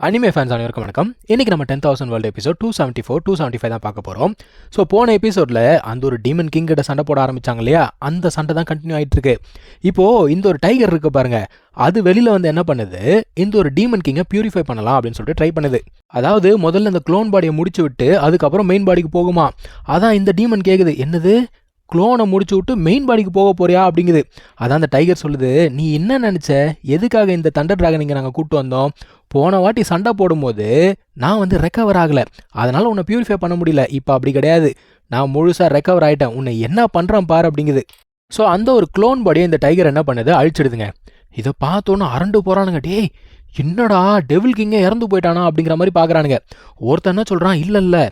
Anime fans அனைவருக்கும் வணக்கம். இன்னைக்கு நம்ம ten thousand world episode two seventy four two seventy five தான் பார்க்க போகிறோம் ஸோ போன எபிசோடில் அந்த ஒரு டீமன் கிங் கிட்ட சண்டை போட ஆரம்பிச்சாங்க இல்லையா? அந்த சண்டை தான் கண்டினியூ ஆகிட்டு இருக்கு. இப்போது இந்த ஒரு டைகர் இருக்கு பாருங்கள் அது வெளியில் வந்து என்ன பண்ணுது? இந்த ஒரு டீமன் கிங்கை பியூரிஃபை பண்ணலாம் அப்படின்னு சொல்லிட்டு ட்ரை பண்ணுது. அதாவது முதல்ல இந்த க்ளோன் பாடியை முடிச்சு விட்டு அதுக்கப்புறம் மெயின் பாடிக்கு போகுமா? அதான் இந்த டீமன் கேட்குது என்னது? க்ளோனை முடிச்சு விட்டு மெயின் பாடிக்கு போக போறியா அப்படிங்குது. அதான் அந்த டைகர் சொல்லுது நீ என்ன நினச்ச? எதுக்காக இந்த தண்டர் டிராகன் இங்கே நாங்கள் கூப்பிட்டு வந்தோம்? போன வாட்டி சண்டை போடும்போது நான் வந்து ரெக்கவர் ஆகலை. அதனால் உன்னை பியூரிஃபை பண்ண முடியல. இப்போ அப்படி கிடையாது. நான் முழுசாக ரெக்கவர் ஆகிட்டேன் உன்னை என்ன பண்ணுறேன் பாரு அப்படிங்குது. ஸோ அந்த ஒரு க்ளோன் பாடியை இந்த டைகர் என்ன பண்ணுது? அழிச்சிடுதுங்க. இதை பார்த்தோன்னு அரண்டு போகிறானுங்க டேய் என்னடா டெவில் கிங்கே இறந்து போயிட்டானா அப்படிங்கிற மாதிரி பார்க்குறானுங்க ஒருத்தன் என்ன சொல்கிறான் இல்லை இல்லை.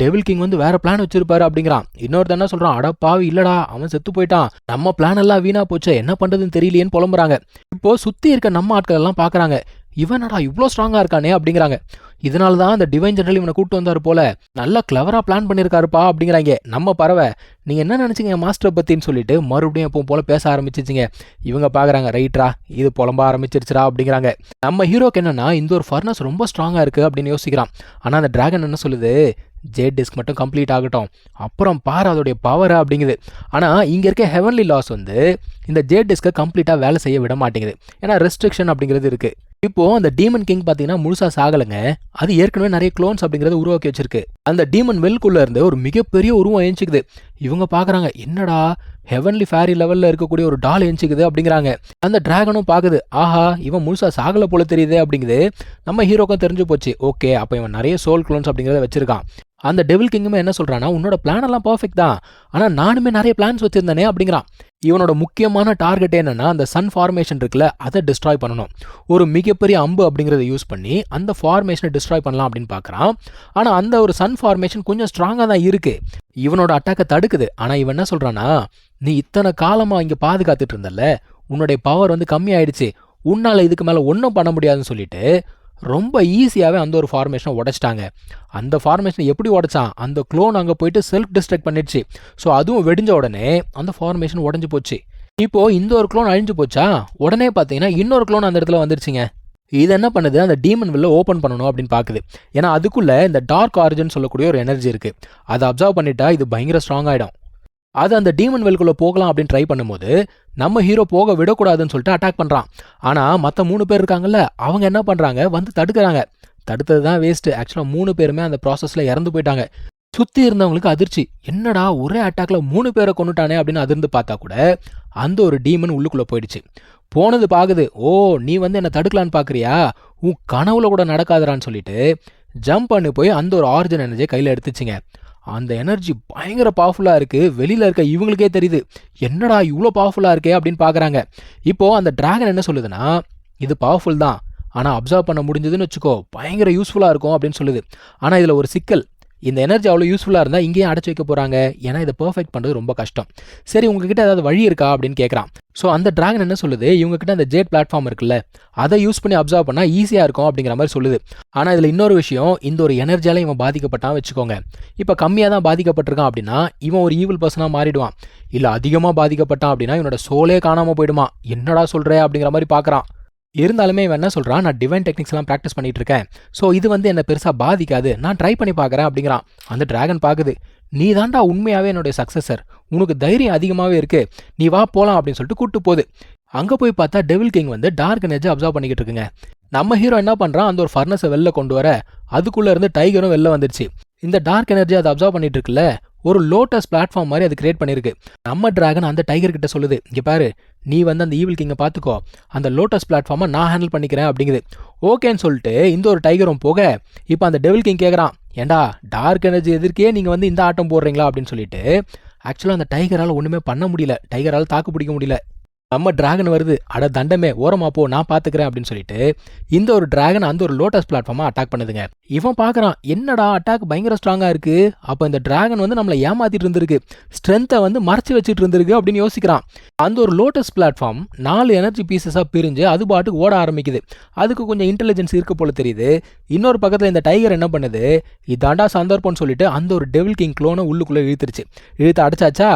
டெவில் கிங் வந்து வேற பிளான் வச்சிருப்பாரு அப்படிங்கிறான். இன்னொருத்தன் என்ன சொல்கிறான் அட பாவி இல்லடா. அவன் செத்து போயிட்டான். நம்ம பிளான் எல்லாம் வீணா போச்சு. என்ன பண்ணுறதுன்னு தெரியலையேன்னு புலம்புறாங்க. இப்போ சுற்றி இருக்க நம்ம ஆட்கள் எல்லாம் பார்க்குறாங்க இவனடா இவ்வளோ ஸ்ட்ராங்காக இருக்கானே அப்படிங்கிறாங்க. இதனால தான் அந்த டிவைன் ஜெனரல் இவனை கூட்டு வந்தார் போல. நல்லா கிளவராக பிளான் பண்ணியிருக்காருப்பா அப்படிங்கிறாங்க. நம்ம பறவை நீங்கள் என்ன நினச்சிங்க என் மாஸ்டரை பற்றின்னு சொல்லிட்டு மறுபடியும் எப்பவும் போல பேச ஆரம்பிச்சிச்சிங்க. இவங்க பார்க்குறாங்க ரைட்ரா இது புலம்ப ஆரம்பிச்சிருச்சுடா அப்படிங்கிறாங்க. நம்ம ஹீரோக்கு என்னென்னா இந்த ஒரு ஃபர்னஸ் ரொம்ப ஸ்ட்ராங்காக இருக்குது அப்படின்னு யோசிக்கிறான். ஆனால் அந்த ட்ராகன் என்ன சொல்லுது? ஜேட் டிஸ்க் மட்டும் கம்ப்ளீட் ஆகட்டும். அப்புறம் பாரு அதோடைய பவர் அப்படிங்குது. ஆனால் இங்கே இருக்க ஹெவன்லி லாஸ் வந்து இந்த ஜேட் டிஸ்கை கம்ப்ளீட்டாக வேலை செய்ய விட மாட்டேங்குது. ஏன்னா ரெஸ்ட்ரிக்ஷன் அப்படிங்கிறது இருக்குது இப்போது அந்த டீமன் கிங் பார்த்தீங்கன்னா முழுசா சாகலைங்க. அது ஏற்கனவே நிறைய க்ளோன்ஸ் அப்படிங்கிறத உருவாக்கி வச்சிருக்கு. அந்த டீமன் வெல்குள்ளே இருந்து ஒரு மிகப்பெரிய உருவம் எழுச்சிக்குது இவங்க பார்க்குறாங்க என்னடா ஹெவன்லி ஃபேரி லெவலில் இருக்கக்கூடிய ஒரு டால் எஞ்சிக்குது அப்படிங்கிறாங்க. அந்த டிராகனும் பார்க்குது ஆஹா இவன் முழுசா சாகலை போல தெரியுது அப்படிங்குது. நம்ம ஹீரோக்கும் தெரிஞ்சு போச்சு. ஓகே அப்போ இவன் நிறைய சோல் க்ளோன்ஸ் அப்படிங்கிறத வச்சிருக்கான். அந்த டெவில் கிங்குமே என்ன சொல்கிறான்னா உன்னோட பிளான் எல்லாம் பர்ஃபெக்ட் தான். ஆனால் நானுமே நிறைய பிளான்ஸ் வச்சிருந்தேனே அப்படிங்கிறான். இவனோட முக்கியமான டார்கெட் என்னென்னா அந்த சன் ஃபார்மேஷன் இருக்குல்ல அதை டிஸ்ட்ராய் பண்ணணும். ஒரு மிகப்பெரிய அம்பு அப்படிங்கிறத யூஸ் பண்ணி அந்த ஃபார்மேஷனை டிஸ்ட்ராய் பண்ணலாம் அப்படின்னு பார்க்குறான். ஆனால் அந்த ஒரு சன் ஃபார்மேஷன் கொஞ்சம் ஸ்ட்ராங்காக தான் இருக்குது இவனோட அட்டாக்கை தடுக்குது. ஆனால் இவன் என்ன சொல்கிறான்னா நீ இத்தனை காலமாக இங்கே பாதுகாத்துட்டு இருந்தல்ல உன்னுடைய பவர் வந்து கம்மியாயிடுச்சு. உன்னால் இதுக்கு மேலே ஒன்றும் பண்ண முடியாதுன்னு சொல்லிட்டு ரொம்ப ஈஸியாகவே அந்த ஒரு ஃபார்மேஷனை உடைச்சிட்டாங்க. அந்த ஃபார்மேஷனை எப்படி உடைச்சான்? அந்த க்ளோன் அங்கே போயிட்டு செல்ஃப் டிஸ்ட்ரக்ட் பண்ணிடுச்சு. ஸோ அதுவும் வெடிஞ்ச உடனே அந்த ஃபார்மேஷன் உடஞ்சி போச்சு. இப்போது இந்த ஒரு க்ளோன் அழிஞ்சு போச்சா? உடனே பார்த்தீங்கன்னா இன்னொரு க்ளோன் அந்த இடத்துல வந்துருச்சுங்க. இது என்ன பண்ணுது? அந்த டீமன் வில்ல ஓப்பன் பண்ணணும் அப்படின்னு பார்க்குது. ஏன்னா அதுக்குள்ளே இந்த டார்க் ஆரிஜின் சொல்லக்கூடிய ஒரு எனர்ஜி இருக்குது அதை அப்சர்வ் பண்ணிட்டா இது பயங்கர ஸ்ட்ராங் ஆகிடும் அது அந்த டீமன் வெல்குள்ளே போகலாம் அப்படின்னு ட்ரை பண்ணும்போது நம்ம ஹீரோ போக விடக்கூடாதுன்னு சொல்லிட்டு அட்டாக் பண்ணுறான் ஆனால் மற்ற மூணு பேர் இருக்காங்கல்ல அவங்க என்ன பண்ணுறாங்க வந்து தடுக்கிறாங்க. தடுத்தது தான் வேஸ்ட்டு ஆக்சுவலாக மூணு பேருமே அந்த ப்ராசஸில் இறந்து போயிட்டாங்க. சுற்றி இருந்தவங்களுக்கு அதிர்ச்சி. என்னடா ஒரே அட்டாக்ல மூணு பேரை கொண்டுட்டானே அப்படின்னு அதிர்ந்து பார்த்தா கூட அந்த ஒரு டீமன் உள்ளுக்குள்ளே போயிடுச்சு. போனது பார்க்குது ஓ நீ வந்து என்னை தடுக்கலான்னு பார்க்குறியா உன் கனவுல கூட நடக்காதரான்னு சொல்லிட்டு ஜம்ப் பண்ணி போய் அந்த ஒரு ஆரிஜின் எனர்ஜியை கையில் எடுத்துச்சிங்க. அந்த எனர்ஜி பயங்கர பவர்ஃபுல்லாக இருக்குது வெளியில் இருக்க இவங்களுக்கே தெரியுது. என்னடா இவ்வளோ பவர்ஃபுல்லாக இருக்கே? அப்படின்னு பார்க்குறாங்க இப்போது அந்த டிராகன் என்ன சொல்லுதுன்னா இது பவர்ஃபுல் தான். ஆனால் அப்சர்வ் பண்ண முடிஞ்சதுன்னு வச்சுக்கோ பயங்கர யூஸ்ஃபுல்லாக இருக்கும் அப்படின்னு சொல்லுது. ஆனால் இதில் ஒரு சிக்கல். இந்த எனர்ஜி அவ்வளோ யூஸ்ஃபுல்லாக இருந்தால் இங்கேயே அடைச்சி வைக்க போகிறாங்க ஏன்னா இதை பர்ஃபெக்ட் பண்ணுறது ரொம்ப கஷ்டம். சரி உங்ககிட்ட ஏதாவது வழி இருக்கா? அப்படின்னு கேட்குறான் ஸோ அந்த ட்ராகன் என்ன சொல்லுது? இவங்ககிட்ட அந்த ஜேட் பிளாட்ஃபார்ம் இருக்குல்ல அதை யூஸ் பண்ணி அப்சர்வ் பண்ணால் ஈஸியாக இருக்கும் அப்படிங்கிற மாதிரி சொல்லுது. ஆனால் இதில் இன்னொரு விஷயம் இந்த ஒரு எனர்ஜியால் இவன் பாதிக்கப்பட்டான் வச்சுக்கோங்க. இப்போ கம்மியாக தான் பாதிக்கப்பட்டிருக்கான் அப்படின்னா இவன் ஒரு ஈவில் பர்சனாக மாறிடுவான். இல்லை அதிகமாக பாதிக்கப்பட்டான் அப்படின்னா இவனோட சோலே காணாமல் போயிடுமா? என்னடா சொல்கிறேன் அப்படிங்கிற மாதிரி பார்க்குறான் இருந்தாலுமே இவன் என்ன சொல்கிறான் நான் டிவைன் டெக்னிக்ஸ்லாம் ப்ராக்டிஸ் பண்ணிகிட்டு இருக்கேன் ஸோ இது வந்து என்னை பெருசாக பாதிக்காது. நான் ட்ரை பண்ணி பார்க்குறேன் அப்படிங்கிறான். அந்த டிராகன் பார்க்குது நீ தாண்டா உண்மையாகவே என்னுடைய சக்ஸஸர் உனக்கு தைரியம் அதிகமாகவே இருக்குது நீ வா போகலாம் அப்படின்னு சொல்லிட்டு கூட்டு போகுது. அங்கே போய் பார்த்தா டெவில் கிங் வந்து டார்க் எனர்ஜி அப்சர்வ் பண்ணிக்கிட்டு இருக்குங்க. நம்ம ஹீரோ என்ன பண்ணுறான் அந்த ஒரு ஃபர்னஸை வெளில கொண்டு வர. அதுக்குள்ளே இருந்து டைகரும் வெளில வந்துருச்சு. இந்த டார்க் எனர்ஜி அதை அப்சர்வ் பண்ணிட்டு இருக்குல்ல ஒரு லோட்டஸ் பிளாட்ஃபார்ம் மாதிரி அது கிரியேட் பண்ணியிருக்கு நம்ம டிராகன் அந்த டைகர் கிட்ட சொல்லுது இங்கே பாரு நீ வந்து அந்த ஈவில் கிங்கை பார்த்துக்கோ அந்த லோட்டஸ் பிளாட்ஃபார்மை நான் ஹேண்டில் பண்ணிக்கிறேன் அப்படிங்குது. ஓகேன்னு சொல்லிட்டு இந்த ஒரு டைகரும் போக இப்போ அந்த டெவில் கிங் கேட்குறான் ஏண்டா டார்க் எனர்ஜி எதிர்க்கே நீங்கள் வந்து இந்த ஆட்டம் போடுறீங்களா? அப்படின்னு சொல்லிட்டு ஆக்சுவலாக அந்த டைகரால் ஒன்றுமே பண்ண முடியல. டைகரால் தாக்கு பிடிக்க முடியல. நம்ம டிராகன் வருது. அட தண்டமே ஓரமா போ நான் பாத்துக்கிறேன் அப்படின்னு சொல்லிட்டு இந்த ஒரு டிராகன் அந்த ஒரு லோட்டஸ் பிளாட்ஃபார்மா அட்டாக் பண்ணுதுங்க. இவன் பாக்குறான் என்னடா அட்டாக் பயங்கர ஸ்ட்ராங்கா இருக்கு. அப்போ இந்த டிராகன் வந்து நம்மளை ஏமாத்திட்டு இருந்திருக்கு. ஸ்ட்ரென்த்தை வந்து மறைச்சு வச்சுட்டு இருந்திருக்கு அப்படின்னு யோசிக்கிறான். அந்த ஒரு லோட்டஸ் பிளாட்ஃபார்ம் நாலு எனர்ஜி பீசஸாக பிரிஞ்சு அது பாட்டுக்கு ஓட ஆரம்பிக்குது. அதுக்கு கொஞ்சம் இன்டெலிஜென்ஸ் இருக்க போல தெரியுது. இன்னொரு பக்கத்தில் இந்த டைகர் என்ன பண்ணுது? இதாண்டா சந்தர்ப்பம்னு சொல்லிட்டு அந்த ஒரு டெவில் கிங் க்ளோனை உள்ளுக்குள்ளே இழுத்துருச்சு. இழுத்து அடைச்சாச்சா?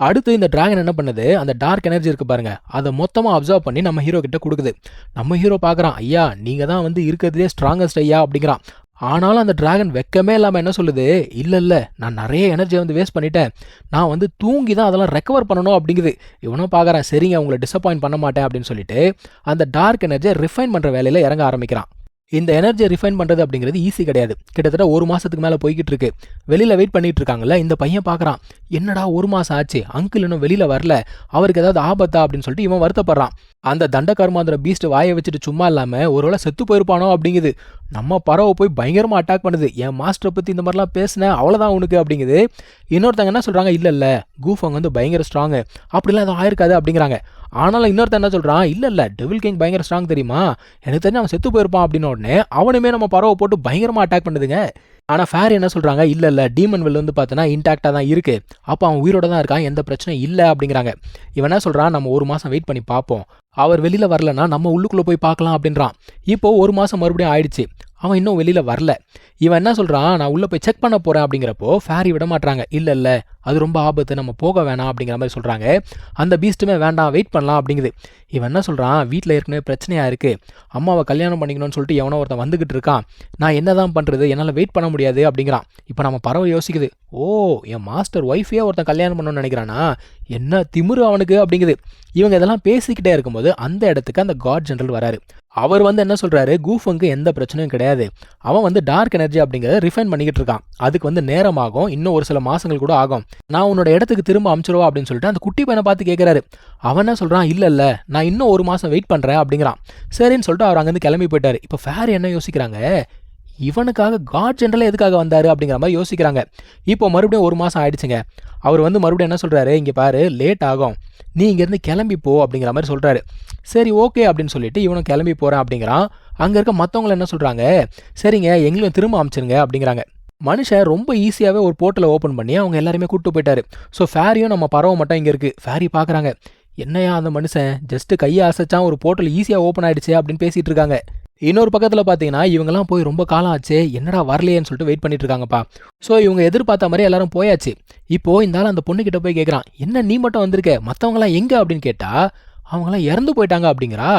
அடுத்து இந்த டிராகன் என்ன பண்ணுது? அந்த டார்க் எனர்ஜி இருக்கு பாருங்க. அதை மொத்தமாக அப்சர்வ் பண்ணி நம்ம ஹீரோ கிட்ட கொடுக்குது. நம்ம ஹீரோ பார்க்குறான் ஐயா நீங்கள் தான் வந்து இருக்கிறதுலே ஸ்ட்ராங்கஸ்ட் ஐயா அப்படிங்கிறான். ஆனாலும் அந்த டிராகன் வெக்கமே இல்லாமல் என்ன சொல்லுது? இல்லை இல்லை நான் நிறைய எனர்ஜியை வந்து வேஸ்ட் பண்ணிட்டேன். நான் வந்து தூங்கி தான் அதெல்லாம் ரெக்கவர் பண்ணணும் அப்படிங்குது. இவனும் பார்க்குறேன் சரிங்க உங்களை டிசப்பாயின்ட் பண்ண மாட்டேன் அப்படின்னு சொல்லிட்டு அந்த டார்க் எனர்ஜியை ரிஃபைன் பண்ணுற வேலையில் இறங்க ஆரம்பிக்கிறான். இந்த எனர்ஜியை ரிஃபைன் பண்ணுறது அப்படிங்கிறது ஈஸி கிடையாது. கிட்டத்தட்ட ஒரு மாதத்துக்கு மேலே போய்கிட்டு இருக்கு வெளியில் வெயிட் பண்ணிட்டு இருக்காங்கல்ல இந்த பையன் பார்க்குறான் என்னடா ஒரு மாதம் ஆச்சு அங்கிள் இன்னும் வெளியில் வரல அவருக்கு ஏதாவது ஆபத்தா? அப்படின்னு சொல்லிட்டு இவன் வருத்தப்படுறான். அந்த தண்டகர்மாந்திர பீஸ்ட் வாயை வச்சுட்டு சும்மா இல்லாமல் ஒருவேளை செத்து போயிருப்பானோ? அப்படிங்குது. நம்ம பறவை போய் பயங்கரமாக அட்டாக் பண்ணுது. என் மாஸ்டரை பற்றி இந்த மாதிரிலாம் பேசினேன் அவ்வளோதான் உனக்கு அப்படிங்குது. இன்னொருத்தங்க என்ன சொல்கிறாங்க இல்லை இல்லை கூஃபங் வந்து பயங்கர ஸ்ட்ராங்கு அப்படிலாம் எதுவும் ஆயிருக்காது அப்படிங்கிறாங்க. ஆனாலும் இன்னொருத்த என்ன சொல்கிறான் இல்லை இல்லை டெவில் கிங் பயங்கர ஸ்ட்ராங் தெரியுமா? எனக்கு தெரிஞ்சு அவன் செத்து போயிருப்பான் அப்படின்னு உடனே அவனுமே நம்ம பறவை போட்டு பயங்கரமாக அட்டாக் பண்ணுதுங்க. ஆனால் ஃபேர் என்ன சொல்கிறாங்க இல்லை இல்லை டீமன் வெல் வந்து பார்த்தோன்னா இன்டாக்டாக தான் இருக்குது அப்போ அவன் உயிரோட தான் இருக்கான். எந்த பிரச்சனையும் இல்லை அப்படிங்கிறாங்க. இவன் என்ன சொல்கிறான் நம்ம ஒரு மாதம் வெயிட் பண்ணி பார்ப்போம் அவர் வெளியில் வரலன்னா நம்ம உள்ளுக்குள்ளே போய் பார்க்கலாம் அப்படின்றான். இப்போ ஒரு மாதம் மறுபடியும் ஆயிடுச்சு. அவன் இன்னும் வெளியில் வரல. இவன் என்ன சொல்கிறான் நான் உள்ளே போய் செக் பண்ண போகிறேன் அப்படிங்கிறப்போ ஃபேரி விட மாட்டாங்க இல்லை இல்லை அது ரொம்ப ஆபத்து. நம்ம போக வேணாம் அப்படிங்கிற மாதிரி சொல்கிறாங்க அந்த பீஸ்ட்டுமே வேண்டாம் வெயிட் பண்ணலாம் அப்படிங்குது. இவன் என்ன சொல்கிறான் வீட்டில் ஏற்கனவே பிரச்சனையாக இருக்குது அம்மாவை கல்யாணம் பண்ணிக்கணும்னு சொல்லிட்டு எவனோ ஒருத்தன் வந்துக்கிட்டு இருக்கான். நான் என்ன தான் பண்ணுறது என்னால் வெயிட் பண்ண முடியாது அப்படிங்கிறான். இப்போ நம்ம பறவை யோசிக்குது. ஓ என் மாஸ்டர் ஒய்ஃபையே ஒருத்தன் கல்யாணம் பண்ணணும்னு நினைக்கிறானா? என்ன திமிரு அவனுக்கு அப்படிங்குது. இவங்க இதெல்லாம் பேசிக்கிட்டே இருக்கும்போது அந்த இடத்துக்கு அந்த காட் ஜென்ரல் வராரு. அவர் வந்து என்ன சொல்கிறாரு கூஃபுக்கு எந்த பிரச்சனையும் கிடையாது. அவன் வந்து டார்க் எனர்ஜி அப்படிங்கிறத ரிஃபைன் பண்ணிக்கிட்டு இருக்கான். அதுக்கு வந்து நேரமாகும் இன்னும் ஒரு சில மாதங்கள் கூட ஆகும். நான் உன்னோட இடத்துக்கு திரும்ப அனுப்பிச்சிருவா அப்படின்னு சொல்லிட்டு அந்த குட்டி பையனை பார்த்து கேட்குறாரு அவன் என்ன சொல்கிறான் இல்லை இல்லை. நான் இன்னும் ஒரு மாதம் வெயிட் பண்ணுறேன் அப்படிங்கிறான். சரின்னு சொல்லிட்டு அவர் அங்கேருந்து கிளம்பி போயிட்டார். இப்போ ஃபேர் என்ன யோசிக்கிறாங்க? இவனுக்காக காட் ஜென்ரலாக எதுக்காக வந்தார் அப்படிங்கிற மாதிரி யோசிக்கிறாங்க. இப்போ மறுபடியும் ஒரு மாதம் ஆயிடுச்சுங்க. அவர் வந்து மறுபடியும் என்ன சொல்கிறாரு இங்கே பாரு லேட் ஆகும். நீ இங்கேருந்து கிளம்பி போ அப்படிங்கிற மாதிரி சொல்கிறாரு சரி ஓகே அப்படின்னு சொல்லிட்டு இவனும் கிளம்பி போகிறேன் அப்படிங்கிறான். அங்கே இருக்க மற்றவங்கள என்ன சொல்கிறாங்க சரிங்க எங்களையும் திரும்ப அமைச்சிருங்க அப்படிங்கிறாங்க. மனுஷன் ரொம்ப ஈஸியாகவே ஒரு போர்ட்டலை ஓப்பன் பண்ணி அவங்க எல்லாருமே கூப்பிட்டு போயிட்டாரு. ஸோ ஃபேரியும் நம்ம பறவை மட்டும் இங்கே இருக்குது ஃபேரி பார்க்குறாங்க என்னையா அந்த மனுஷன்? ஜஸ்ட்டு கையை அசைச்சான் ஒரு போர்ட்டல் ஈஸியாக ஓப்பன் ஆகிடுச்சு அப்படின்னு பேசிகிட்டு இருக்காங்க. இன்னொரு பக்கத்தில் பார்த்தீங்கன்னா இவங்கெல்லாம் போய் ரொம்ப காலம் ஆச்சு என்னடா வரலையேன்னு சொல்லிட்டு வெயிட் பண்ணிட்டு இருக்காங்கப்பா. ஸோ இவங்க எதிர்பார்த்த மாதிரி எல்லாரும் போயாச்சு. இப்போ இந்த ஆள் அந்த பொண்ணுக்கிட்ட போய் கேட்குறான் என்ன நீ மட்டும் வந்திருக்க? மற்றவங்களாம் எங்கே? அப்படின்னு கேட்டால் அவங்களாம் இறந்து போயிட்டாங்க அப்படிங்கிறா.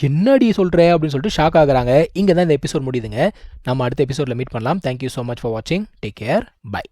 என்னடி சொல்கிற அப்படின்னு சொல்லிட்டு ஷாக் ஆகுறாங்க. இங்கே தான் இந்த எபிசோட் முடியுதுங்க. நம்ம அடுத்த எபிசோடில் மீட் பண்ணலாம். Thank you so much for வாட்சிங் டேக் கேர் பை